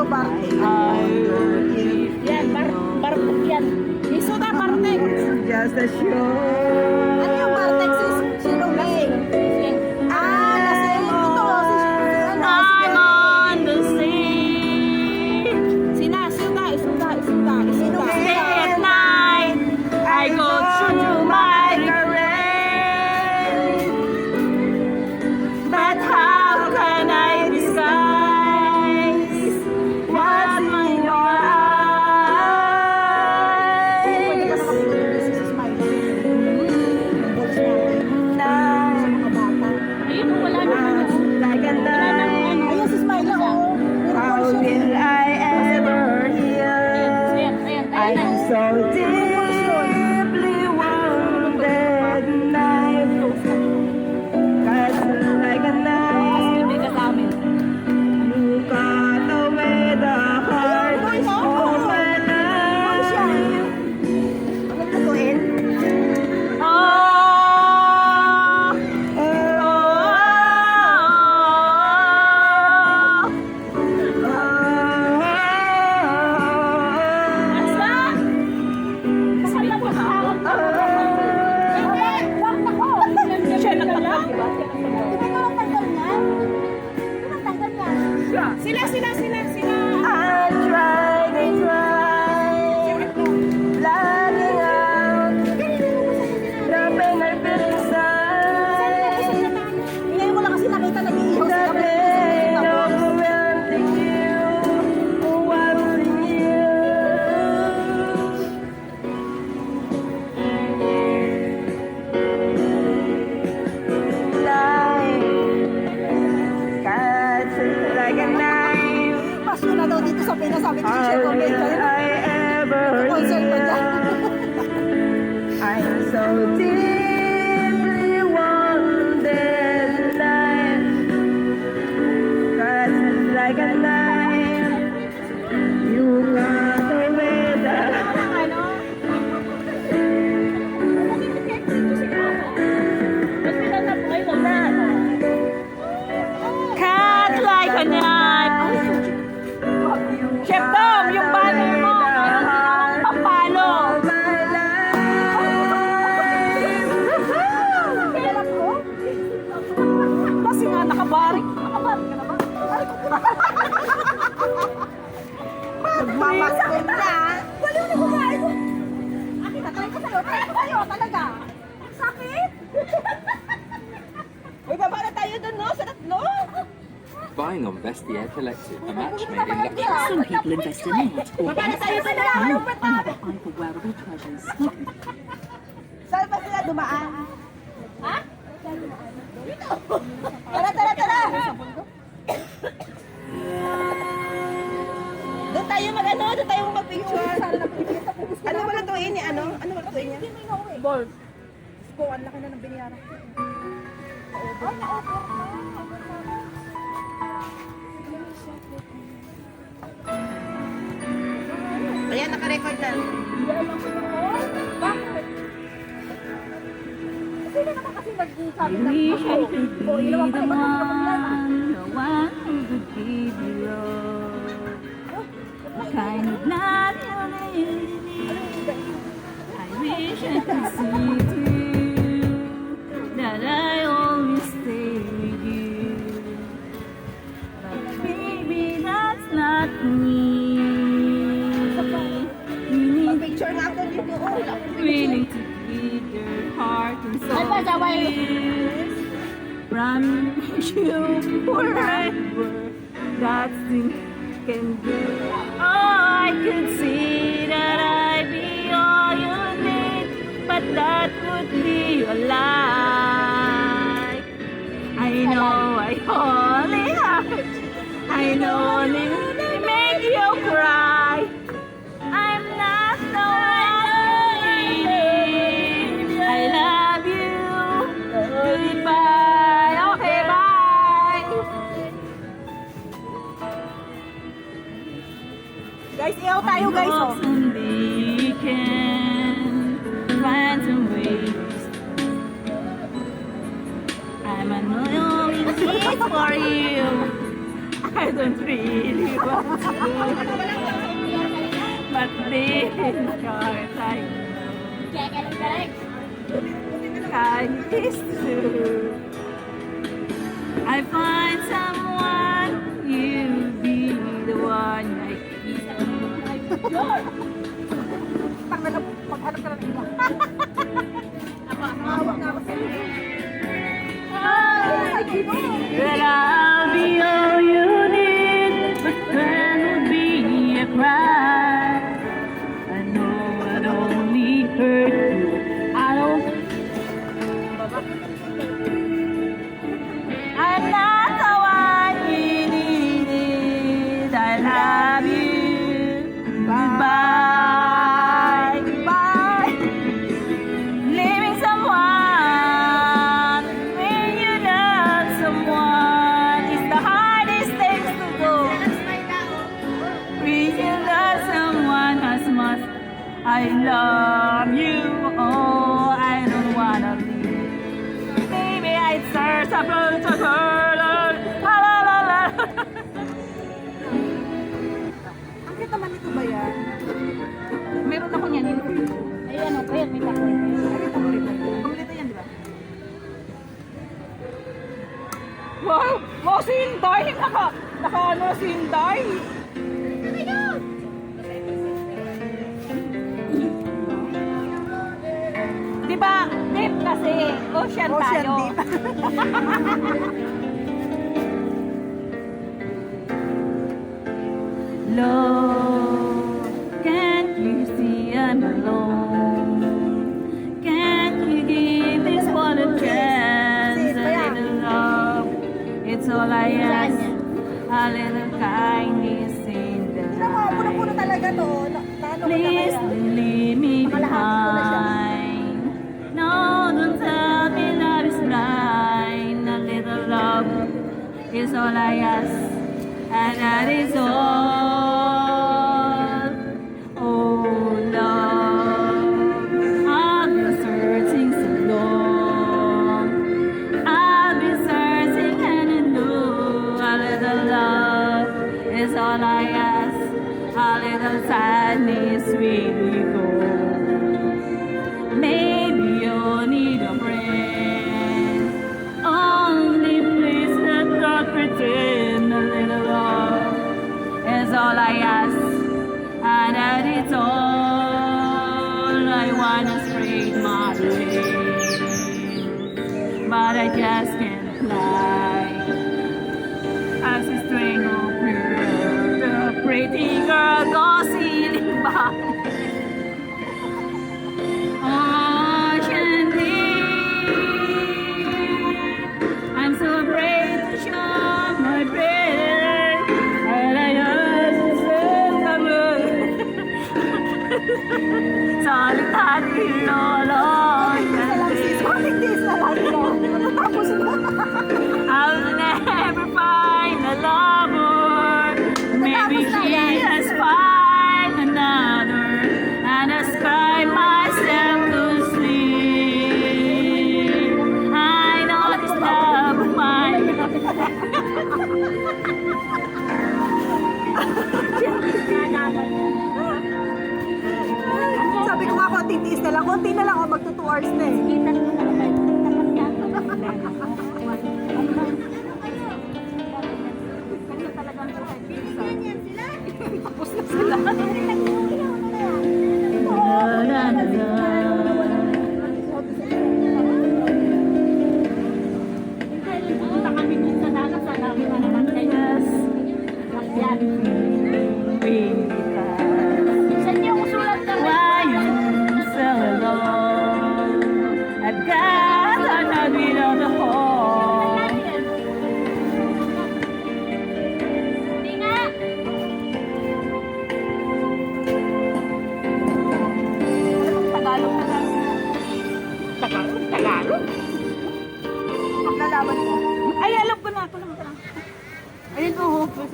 Barrio Bartik. Yan, bar, bartik yan. Isuda Bartik. It's just a show. Pierre collected a match made in luxury. Some people invest in art or another eye for wearable treasures. Saan ba sila dumaan? Ha? Tara, tara, tara! Doon tayo mag-ano, doon tayo mag-picture. Ano ba lang tuin niya? Ano? Ano ba tuin niya? Ball. Go, ang laki na ng binyara. Oh, na-over na. Ayan, naka-record na. Hindi alam ko Bakit? Kasi na naman kasi nag-sabi. O, ilaw ako naman ang pinapaglan. The kind of love you need. I wish I could see through. Promise you forever. That thing can do. Oh, I could see that I'd be all you need, but that would be a lie. I know I only hurt. I know only tayo guys. I'm annoying for you. I don't really want to. But please, God, I Kindness too. I find someone. Paghanap paghanap ka ng iba. Hawak na ako sa'yo. Ay, Gino. That search a her. La la la la. Ang cute naman ito ba yan? Meron ako niyan. Ay, ano pa yan? May takot. Nakita mo rin. Pamilito yan, ba? Wow! Wow, si Inday! Naka, naka ano si Inday? Kasi, ocean, Ocean tayo. deep. Lord, and that is all. I wanna spread my wings but I just can't fly. As a string of pearls, the pretty Solitary lolo, Isa lang sis. Days na lang. Tapos na. hours na eh. Kita ko na kapag tapos na ako. Kanya talagang buhay. Tapos na sila.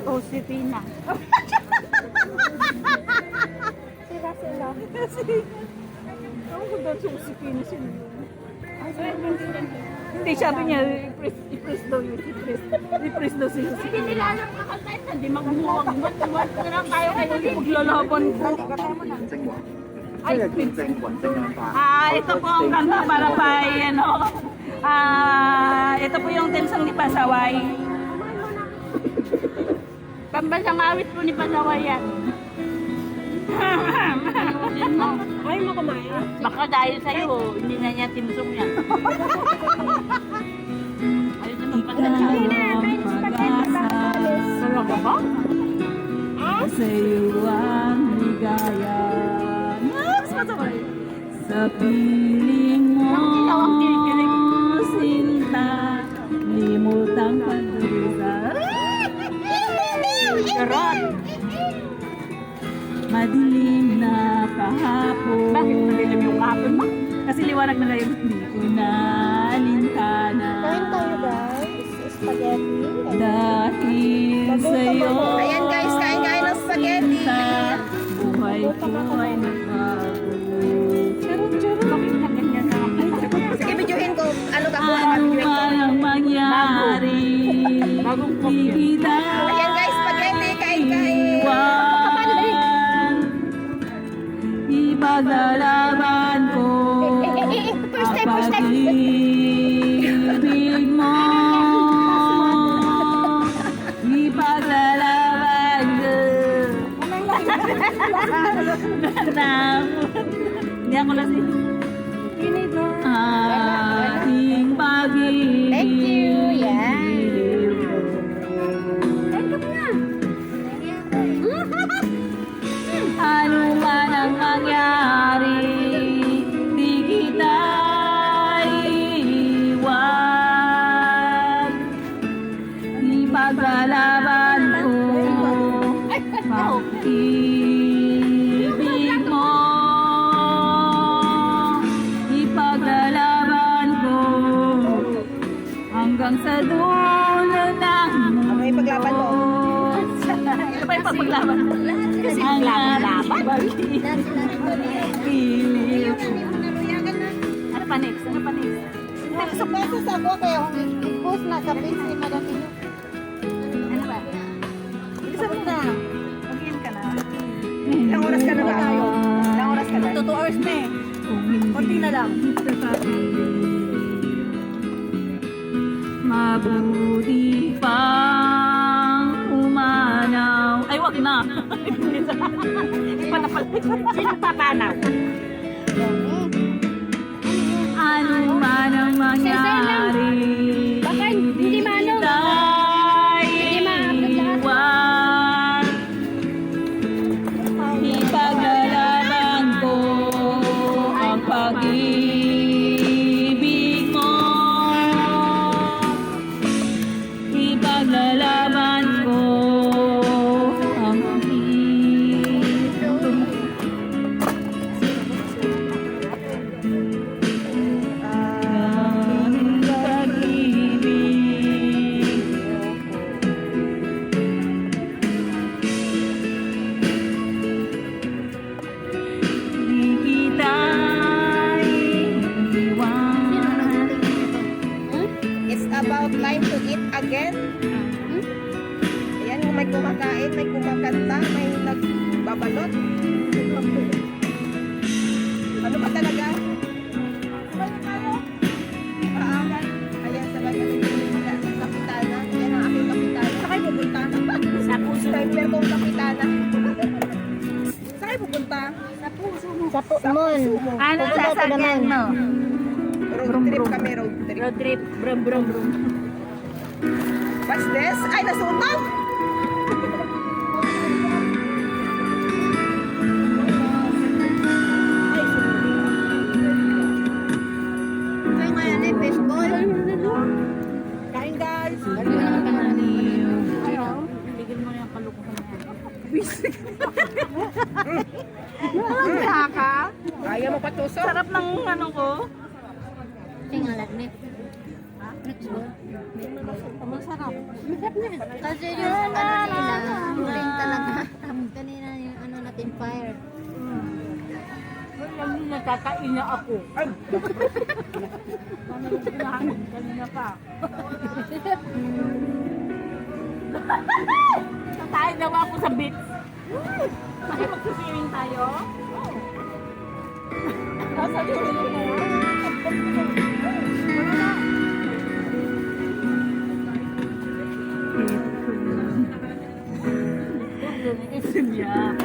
Oh, si Tina. Sila, sila. Kasi, ako ko daw siya si Tina sila. Hindi, sabi niya, i-press, daw yun, i-press, i-press daw siya si. Hindi nila alam kakantay hindi magmuwag, magmuwag na lang tayo kayo, maglalaban ko. Ay, Ah, ito po ang kanta para pa, ano, ah, ito po yung tinsang ni Pasaway. Pambansang awit po ni Pasaway yan. Ay, mo kumain. Baka dahil sa'yo, hindi na niya timsong yan. Ayun ba? Sa iyo Madilim na kahapon Bakit madilim yung kapon mo? Kasi liwanag na ngayon. Di ko na alintana Kain tayo guys. Spaghetti. Dahil sa'yo Ayan guys, kain-kain ng spaghetti. Buhay ko ay nagbago Bakit na ganyan na ako? Sige, videohin ko. Ano ka po? Ano Videohin ko. man ang mangyari Bagong kopya. Hindi ako lasing. Ating next? Ano pa next? Sa beses ako kaya kung post na sa ni Madam Ino. Ano ba? Isa mo na. Mag-in ka na. Ilang oras ka na ba? Ilang oras ka na? Ito 2 hours na eh. Konti na lang. Mabuti pang umanaw. Ay, wag na. Hindi pa napal. Sino papanaw? Ano man ang mangyari puso mo. Sa puso mo. Ano sasakyan mo? Road trip kami, road trip. Road trip. Brum, brum, brum. What's this? Ay, nasunog! Mo patusok? Sarap ng ano ko. Masarap. Masarap na. Kasi yung ano nila, huling talaga. Kanina yung ano natin fire. Alam niyo, nakakain na ako. Ay! Paano yung? Kanina pa. Tayo daw ako sa beach. Kasi magsiswimming tayo. Ay,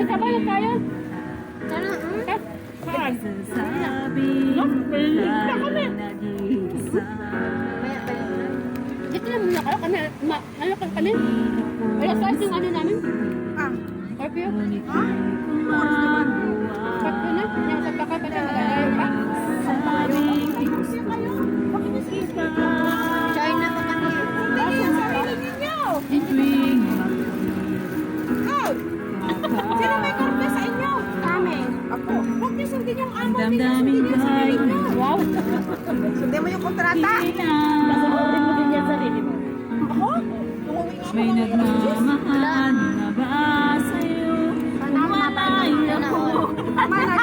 sabay tayo. Sana, hmm? Saan? Sabi Kaya kami. nag-iisa Kaya, kaya. Dito lang muna kayo. Kami, ma, ano ka kami? Wala sa yung ano namin? Ah. Curfew? Ngunit kumagawa Curfew na? Damdamin kay niyo. Wow. Sundin mo yung kontrata. Pasunurin mo din yan sarili mo. Ako? May nagmamahal na ba sa'yo Walay ako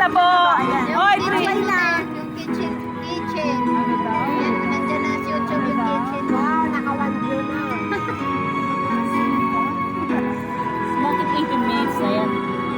na po. Oy, 3.